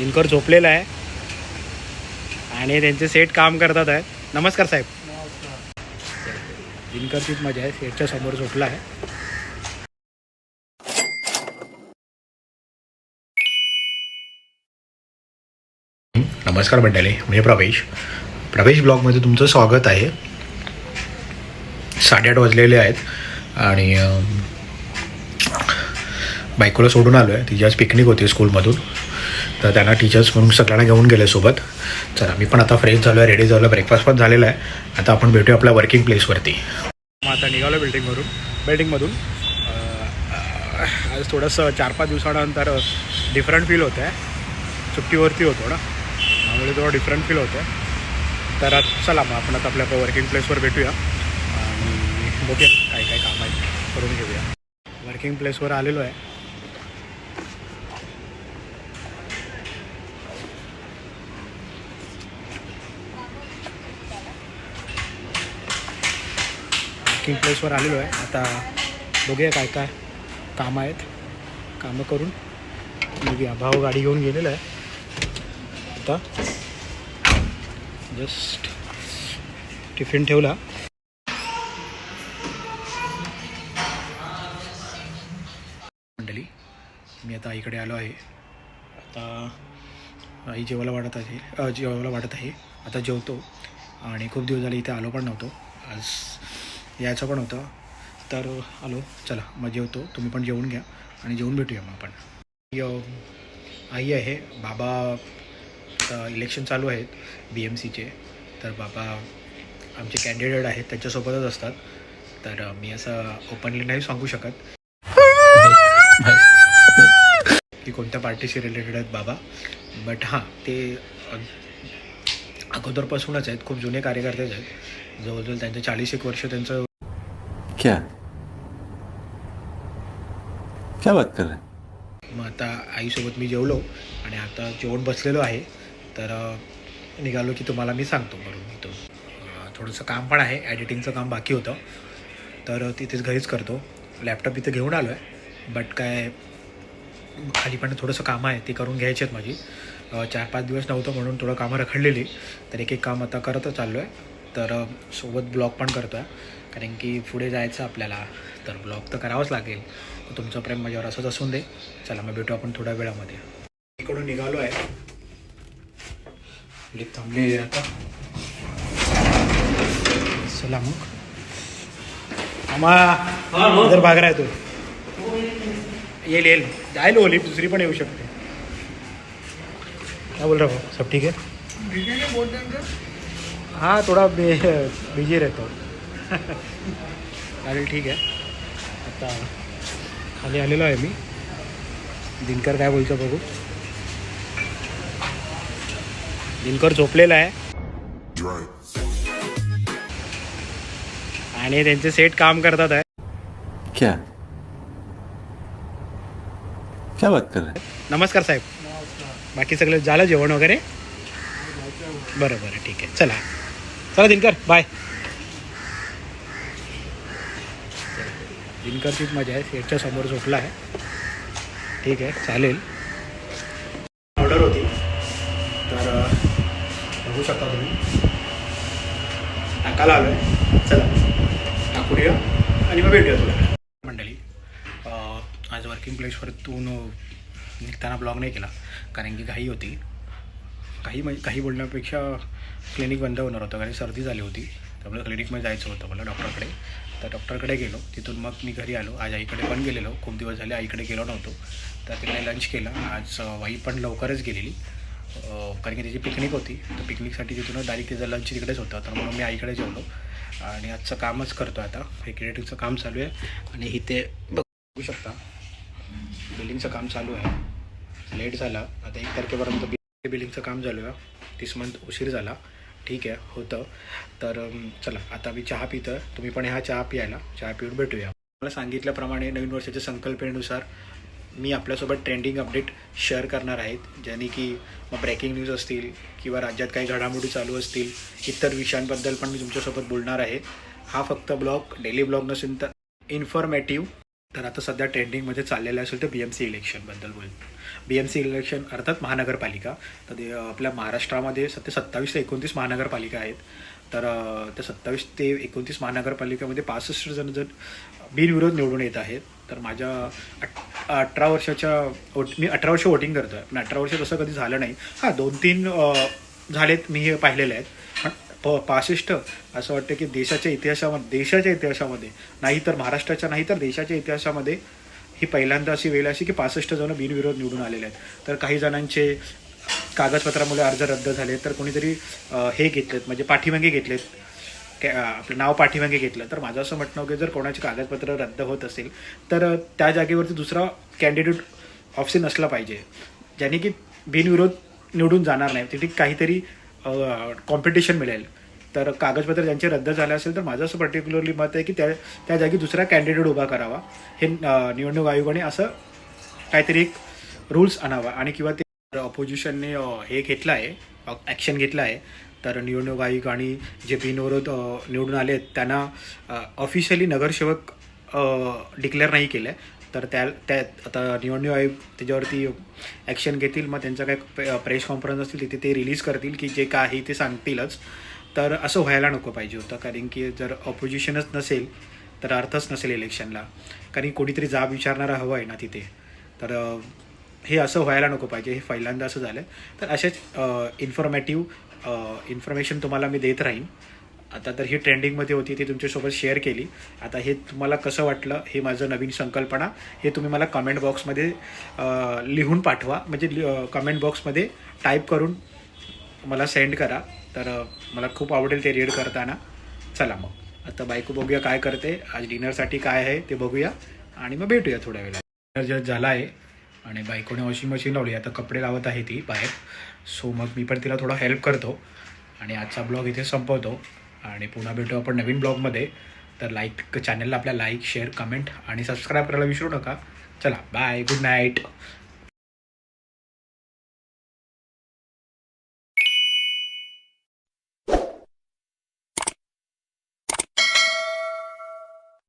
दिनकर झोपलेला आहे. आणि त्यांचे सेट काम करतात आहेत नमस्कार साहेब. दिनकरचीच मजा आहे. सेटच्या समोर झोपला आहे. नमस्कार मंडळी मी प्रवेश. प्रवेश ब्लॉगमध्ये तुमचं स्वागत आहे. साडेआठ वाजलेले आहेत. आणि बायकोला सोडून आलो आहे तिची आज पिकनिक होती स्कूलमधून तर त्यांना टीचर्स म्हणून सगळ्यांना घेऊन गेले सोबत. चला मी पण आता फ्रेश झालो आहे रेडी झालो ब्रेकफास्ट पण झालेला आहे. आता आपण भेटूया आपल्या वर्किंग प्लेसवरती मग आता निघालो बिल्डिंगवरून बिल्डिंगमधून आज थोडंसं चार पाच दिवसानंतर डिफरंट फील होतं आहे सुट्टीवरती होतो ना? त्यामुळे थोडं डिफरंट फील होतं आहे तर आता चला मग आपण आता आपल्या वर्किंग प्लेसवर भेटूया. आणि बघूया काय काय काम आहे करून घेऊया. वर्किंग प्लेसवर आलेलो आहे. वर्किंग प्लेसवर आलेलो आहे. आता बघूया काय काय कामं आहेत. कामं करून बघूया. भाऊ गाडी घेऊन गेलेला आहे. आता जस्ट टिफिन ठेवला. मंडळी मी आता आईकडे आलो आहे. आता आई जेवायला वाटत आहे. जेवायला वाटत आहे. आता जेवतो. आणि खूप दिवस झाले इथे आलो पण नव्हतो. आज यायचं पण होतं. तर आलो चला मग जेवतो. तुम्ही पण जेवून घ्या आणि जेवून भेटूया मग आपण. आई आहे. बाबा इलेक्शन चालू आहेत बी एम सीचे तर बाबा आमचे कॅन्डिडेट आहेत त्यांच्यासोबतच असतात. तर मी असं ओपनली नाही सांगू शकत. की कोणत्या पार्टीशी रिलेटेड आहेत बाबा. बट हां ते अगोदरपासूनच आहेत. खूप जुने कार्यकर्तेच आहेत. जवळजवळ त्यांचं चाळीस एक वर्ष त्यांचं क्या? क्या बात कर रहे मग आता आईसोबत मी जेवलो आणि आता जेवण बसलेलो आहे. तर निघालो की तुम्हाला मी सांगतो बरोबर अ, थोडंसं काम पण आहे. ॲडिटिंगचं काम बाकी होतं. तर तिथेच घरीच करतो. लॅपटॉप इथं घेऊन आलो आहे बट काय खाली पण थोडंसं कामं आहे ती करून घ्यायची आहेत माझी. चार पाच दिवस नव्हतं म्हणून थोडं कामं रखडलेली. तर एक एक काम आता करतच चाललो आहे तर सोबत ब्लॉग पण करतो आहे कारण की पुढे जायचं आपल्याला. तर ब्लॉग तर करावंच लागेल. तुमचं प्रेम माझ्यावर असंच असून दे. चला मग भेटू आपण थोड्या वेळामध्ये. इकडून निघालो आहे. लिफ्ट थांबली आहे आता. चला मग. आम्हा इधर भाग रहा है तू. येईल येईल. जाईल हो लिफ्ट दुसरी पण येऊ शकते. काय बोल रहा हो? सब ठीक है? हाँ थोड़ा बिजी रहता हूँ। चालेल ठीक आहे आता खाली आलेलो आहे मी। दिनकर काय बोलतो बघू। दिनकर झोपलेला आहे। आणि त्यांचे सेट काम करतात आहे। क्या? क्या बात कर रहे हैं? नमस्कार साहेब। बाकी सगळं झालं जेवण वगैरे? बरं बरं ठीक आहे. चला. चला दिनकर. बाय दिनकरचीच मजा आहे. सेटच्या समोर झोपला आहे. ठीक आहे चालेल. ऑर्डर होती. तर बघू शकता तुम्ही. टाकायला आलो आहे चला. टाकूया. आणि मग भेटूया तुला. मंडळी आज वर्किंग प्लेसवरतून निघताना ब्लॉग नाही केला. कारण की घाई होती. काही म्हणजे काही बोलण्यापेक्षा क्लिनिक बंद होणार होतं. कारण सर्दी झाली होती. त्यामुळे क्लिनिकमध्ये जायचं होतं मला डॉक्टरकडे तर डॉक्टरकडे गेलो. तिथून मग मी घरी आलो. आज आईकडे पण गेलेलो. खूप दिवस झाले आईकडे गेलो नव्हतो. तर तिकडे लंच केला. आज वाई पण लवकरच गेलेली. कारण की त्याची पिकनिक होती. तर पिकनिकसाठी तिथूनच डायरेक्ट तिचं लंच तिकडेच होतं. तर म्हणून मी आईकडे जेवलो. आणि आजचं कामच करतो आता. क्रिएटिव्हचं काम चालू आहे. आणि इथे बघू शकता. बिल्डिंगचं काम चालू आहे. लेट झाला. आता एक तारखेपर्यंत बिल बिलिंगचं काम झालं आहे. तीस मंथ उशीर झाला. ठीक आहे होतं. तर चला आता मी चहा पितो तुम्ही पण हा चहा प्यायला. चहा पिऊन भेटूया. मला सांगितल्याप्रमाणे नवीन वर्षाच्या संकल्पनेनुसार मी आपल्यासोबत ट्रेंडिंग अपडेट शेअर करणार आहेत ज्याने की मग ब्रेकिंग न्यूज असतील किंवा राज्यात काही घडामोडी चालू असतील इतर विषयांबद्दल पण मी तुमच्यासोबत बोलणार आहे. हा फक्त ब्लॉग डेली ब्लॉग नसेल तर इन्फॉर्मेटिव्ह तर आता सध्या ट्रेंडिंगमध्ये चाललेलं असेल तर बी एम सी इलेक्शनबद्दल बोल बी एम सी इलेक्शन अर्थात महानगरपालिका. तर ते आपल्या महाराष्ट्रामध्ये सध्या सत्तावीस ते एकोणतीस महानगरपालिका आहेत. तर त्या सत्तावीस ते एकोणतीस महानगरपालिकेमध्ये पासष्ट जण जण बिनविरोध निवडून येत आहेत तर माझ्या अठ अठरा वर्षाच्या वोट मी अठरा वर्ष वोटिंग करतो आहे पण अठरा वर्ष तसं कधी झालं नाही. हां दोन तीन झालेत मी हे पाहिलेले आहेत. प पासष्ट असं वाटतं की देशाच्या इतिहासामध्ये देशाच्या इतिहासामध्ये नाही तर महाराष्ट्राच्या नाही तर देशाच्या इतिहासामध्ये ही पहिल्यांदा अशी वेळ अशी की पासष्ट जण बिनविरोध निवडून आलेले आहेत. तर काही जणांचे कागदपत्रामुळे अर्ज रद्द झाले तर कोणीतरी हे घेतलेत म्हणजे पाठीमागे घेतलेत. कॅ- आपलं नाव पाठीमागे घेतलं. तर माझं असं म्हणणं की जर कोणाचे कागदपत्र रद्द होत असेल तर त्या जागेवरती दुसरा कॅन्डिडेट ऑप्शन असला पाहिजे ज्याने की बिनविरोध निवडून जाणार नाही. तिथे काहीतरी कॉम्पिटिशन मिळेल. तर कागदपत्र ज्यांचे रद्द झाले असेल तर माझं असं पर्टिक्युलरली मत आहे की त्या त्या जागी दुसरा कॅन्डिडेट उभा करावा. हे निवडणूक आयोगाने असं काहीतरी एक रूल्स आणावा. आणि किंवा ते ऑपोजिशनने हे घेतलं आहे ॲक्शन घेतलं आहे तर निवडणूक आयोग आणि जे बिनविरोध निवडून आले आहेत त्यांना ऑफिशियली नगरसेवक डिक्लेअर नाही केलं आहे तर त्या त्या आता निवडणूक आयोग त्याच्यावरती ॲक्शन घेतील मग त्यांचा काय प्रेस कॉन्फरन्स असतील तिथे ते रिलीज करतील की जे काय आहे ते सांगतीलच. तर असं व्हायला नको पाहिजे होतं कारण की जर ऑपोजिशनच नसेल तर अर्थच नसेल इलेक्शनला कारण कोणीतरी जाब विचारणारा हवं आहे ना तिथे. तर हे असं व्हायला नको पाहिजे हे पहिल्यांदा असं झालं. तर असेच इन्फॉर्मॅटिव्ह इन्फॉर्मेशन तुम्हाला मी देत राहीन. आता तर ही ट्रेंडिंगमध्ये होती ती तुमच्यासोबत शेअर केली. आता हे तुम्हाला कसं वाटलं हे माझं नवीन संकल्पना हे तुम्ही मला कमेंट बॉक्समध्ये लिहून पाठवा. म्हणजे कमेंट बॉक्समध्ये टाईप करून मला सेंड करा. तर मला खूप आवडेल ते रीड करताना. चला मग. आता बायको बघूया काय करते. आज डिनरसाठी काय आहे ते बघूया. आणि मग भेटूया थोड्या वेळा डिनर जस्ट झाला आहे आणि बायकोने वॉशिंग मशीन लावली. आता कपडे लावत आहे ती बाहेर. सो मग मी पण तिला थोडा हेल्प करतो. आणि आजचा ब्लॉग इथे संपवतो. आणि पुन्हा भेटू आपण नवीन ब्लॉगमध्ये. तर लाईक चॅनलला आपल्या लाईक शेअर कमेंट आणि सबस्क्राईब करायला विसरू नका. चला बाय गुड नाईट